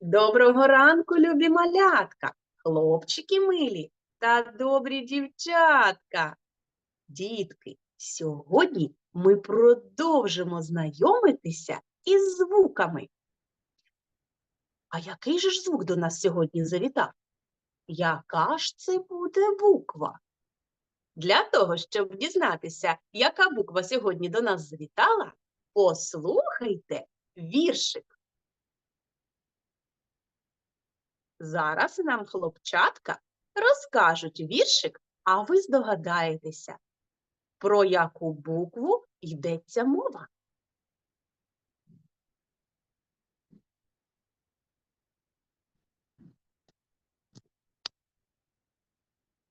Доброго ранку, любі малятка, хлопчики милі та добрі дівчатка. Дітки, сьогодні ми продовжимо знайомитися із звуками. А який же ж звук до нас сьогодні завітав? Яка ж це буде буква? Для того, щоб дізнатися, яка буква сьогодні до нас завітала, послухайте віршик. Зараз нам хлопчатка розкажуть віршик, а ви здогадаєтеся, про яку букву йдеться мова.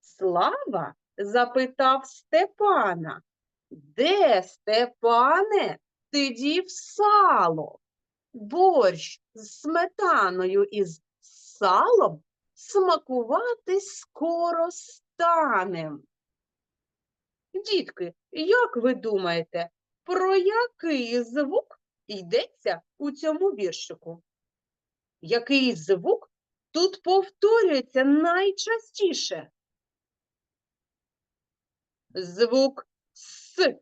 Слава запитав Степана. Де, Степане, ти дів сало? Борщ з сметаною із салом смакувати скоро станем. Дітки, як ви думаєте, про який звук йдеться у цьому віршику? Який звук тут повторюється найчастіше? Звук С.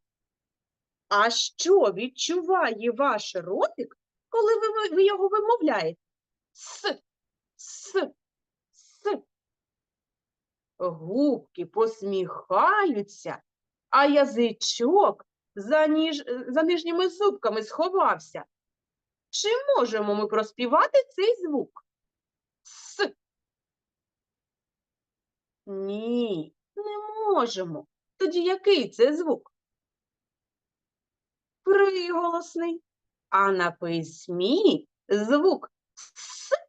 А що відчуває ваш ротик, коли ви, ви його вимовляєте? С. С, с. Губки посміхаються, а язичок за, ніж... за нижніми зубками сховався. Чи можемо ми проспівати цей звук? С. Ні, не можемо. Тоді який це звук? Приголосний. А на письмі звук С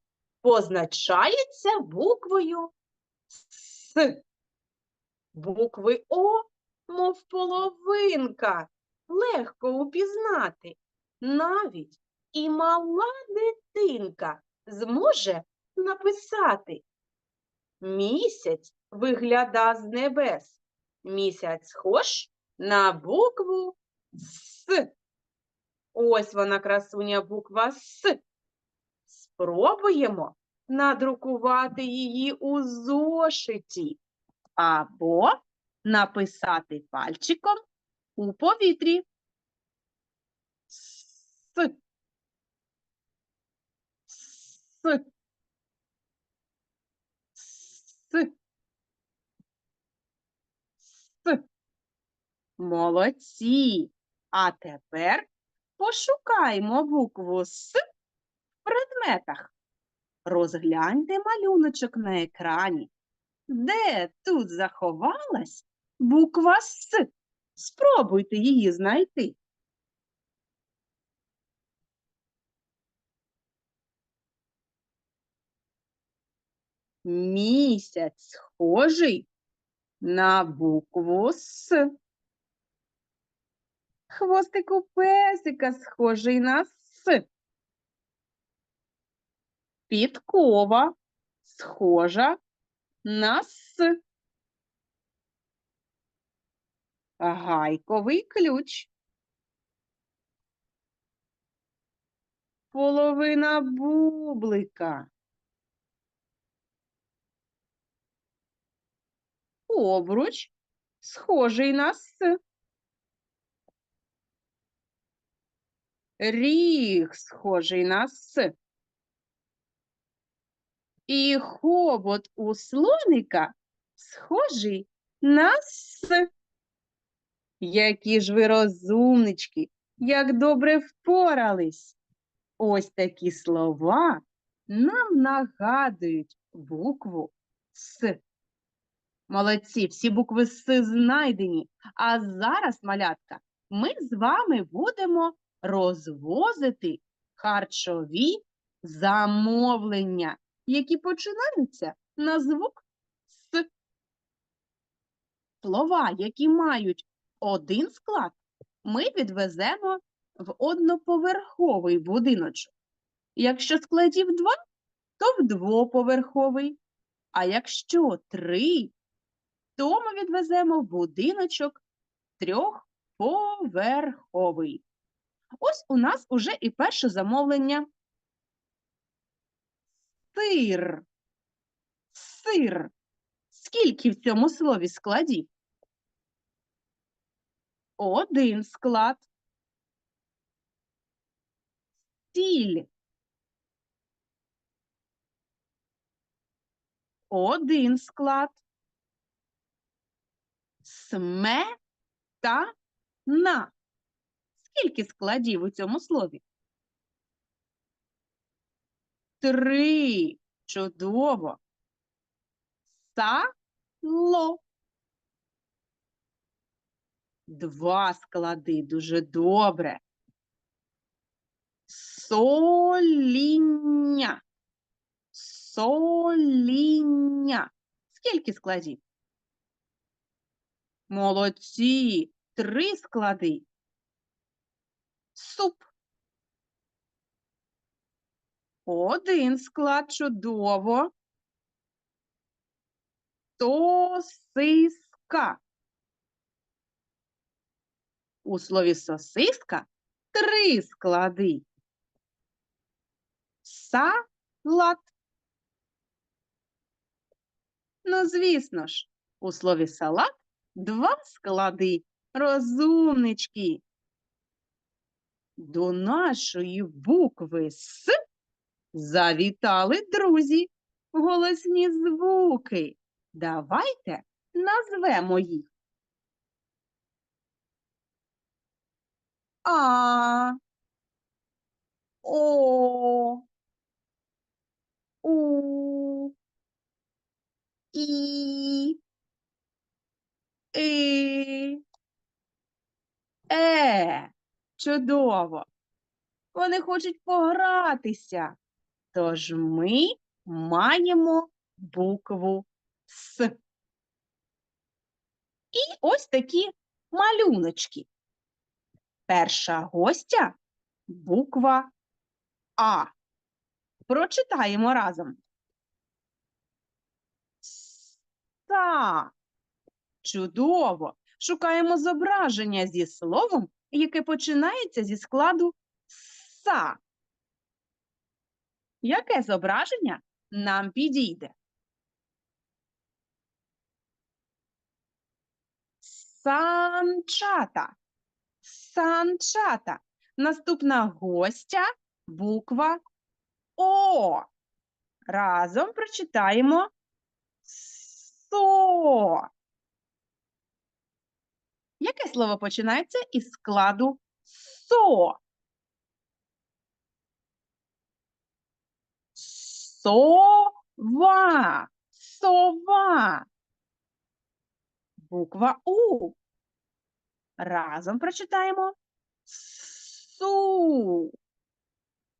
позначається буквою С. Букви О, мов половинка, легко упізнати. Навіть і мала дитинка зможе написати. Місяць вигляда з небес. Місяць схож на букву С. Ось вона, красуня, буква С. Спробуємо надрукувати її у зошиті або написати пальчиком у повітрі. С. С. С. С. Молодці. А тепер пошукаймо букву С предметах. Розгляньте малюночок на екрані. Де тут заховалась буква С? Спробуйте її знайти. Місяць схожий на букву С. Хвостик у песика схожий на С. Підкова схожа на С. Гайковий ключ. Половина бублика. Обруч схожий на С. Ріг схожий на С. І хобот у слоника схожий на С. Які ж ви розумнички, як добре впорались. Ось такі слова нам нагадують букву С. Молодці, всі букви С знайдені. А зараз, малятка, ми з вами будемо розвозити харчові замовлення, які починаються на звук С. Слова, які мають один склад, ми відвеземо в одноповерховий будиночок. Якщо складів два, то в двоповерховий. А якщо три, то ми відвеземо в будиночок трьохповерховий. Ось у нас уже і перше замовлення. Сир. Сир. Скільки в цьому слові складів? Один склад. Сіль. Один склад. Сме та на. Скільки складів у цьому слові? Три. Чудово. Сало. Два склади. Дуже добре. Соління. Соління. Скільки складів? Молодці. Три склади. Суп. Один склад чудово. Сосиска. У слові сосиска три склади. Салат. Ну, звісно ж, у слові салат два склади. Розумнички. До нашої букви С завітали друзі. Голосні звуки. Давайте назвемо їх. А. О. У. І. І. Е. Чудово. Вони хочуть погратися. Тож ми маємо букву С. І ось такі малюночки. Перша гостя буква А. Прочитаємо разом. Са. Чудово. Шукаємо зображення зі словом, яке починається зі складу са. Яке зображення нам підійде? Санчата. Санчата. Наступна гостя буква О. Разом прочитаємо СО. Яке слово починається із складу СО? Сова. Сова. Буква У. Разом прочитаємо су.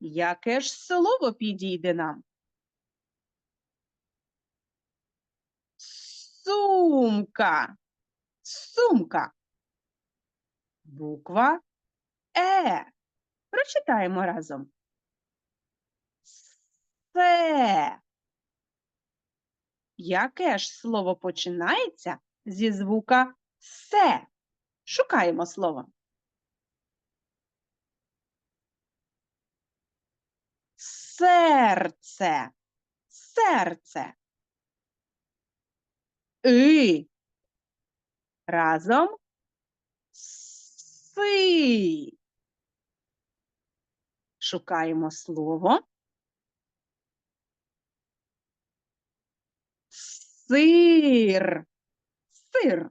Яке ж слово підійде нам? Сумка. Сумка. Буква Е. Прочитаємо разом. Се. Яке ж слово починається зі звука се? Шукаємо слово. Серце. Серце. И. Разом. Си. Шукаємо слово. Сир. Сир.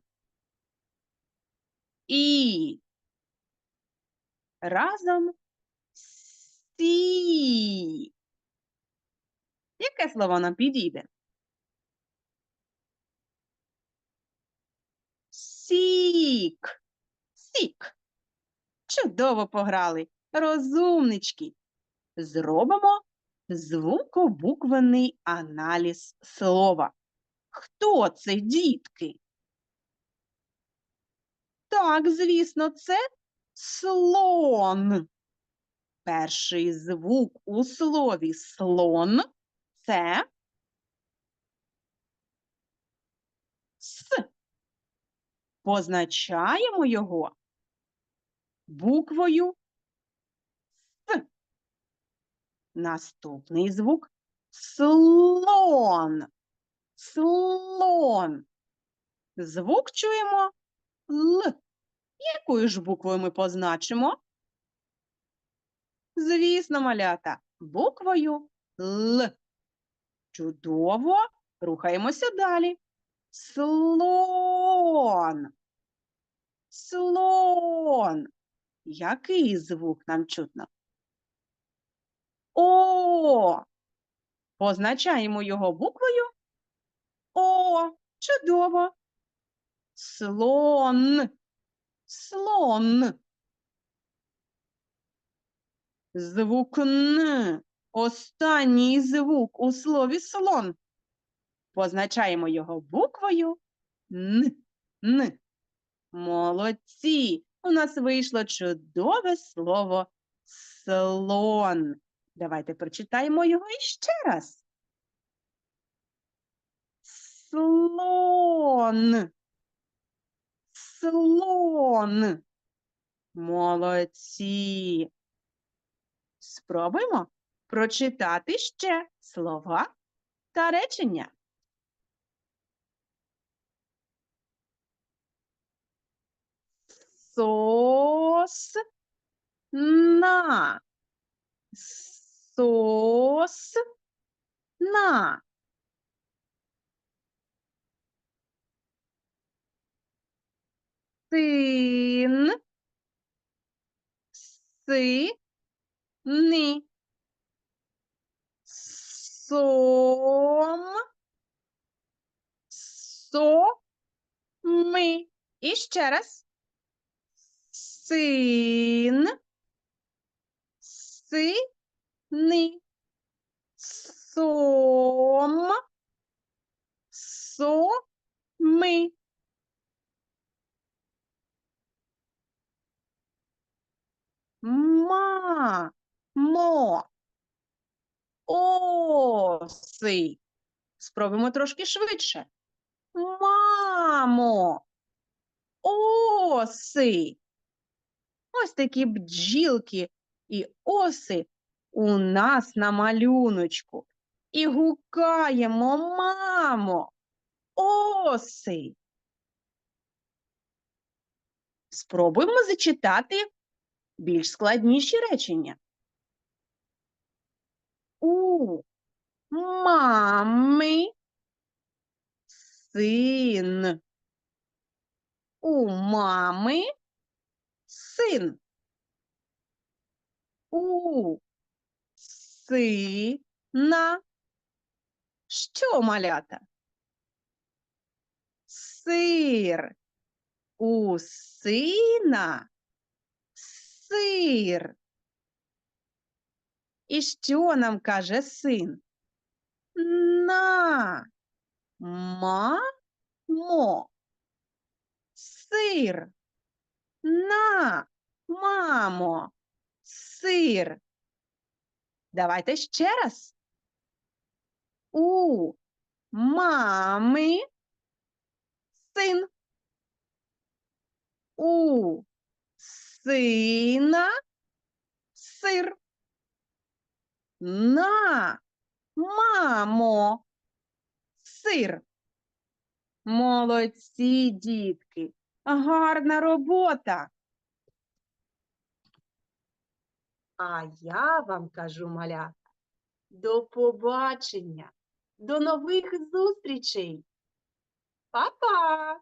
І. Разом. Сі. Яке слово нам підійде? Сік. Сік. Чудово пограли. Розумнички. Зробимо звукобуквений аналіз слова. Хто це, дітки? Так, звісно, це слон. Перший звук у слові слон це С. Позначаємо його буквою С. Наступний звук Слон. Слон. Звук чуємо Л. Якою ж буквою ми позначимо? Звісно, малята, буквою Л. Чудово. Рухаємося далі. Слон. Слон. Який звук нам чутно? О. Позначаємо його буквою О. Чудово. Слон. Слон. Звук Н. Останній звук у слові слон. Позначаємо його буквою Н. Н. Молодці. У нас вийшло чудове слово слон. Давайте прочитаємо його іще раз. Слон. Слон. Молодці. Спробуємо прочитати ще слова та речення. Сосна. Сосна. Син. Сини. Сом. Соми. І ще раз. Син. Сини. Сом. Соми. Ма. Мо. Оси. Спробуємо трошки швидше. Мамо. Оси. Ось такі бджілки і оси у нас на малюночку. І гукаємо, мамо, оси. Спробуємо зачитати більш складніші речення. У мами син. У мами син. У сина. Що малята? Сир. У сина сир. І що нам каже син? На. Мамо. Сир. На. Мамо. Сир. Давайте ще раз. У мами син. У сина сир. На, мамо, сир. Молодці, дітки. Гарна робота. А я вам кажу, малята, до побачення, до нових зустрічей. Па-па!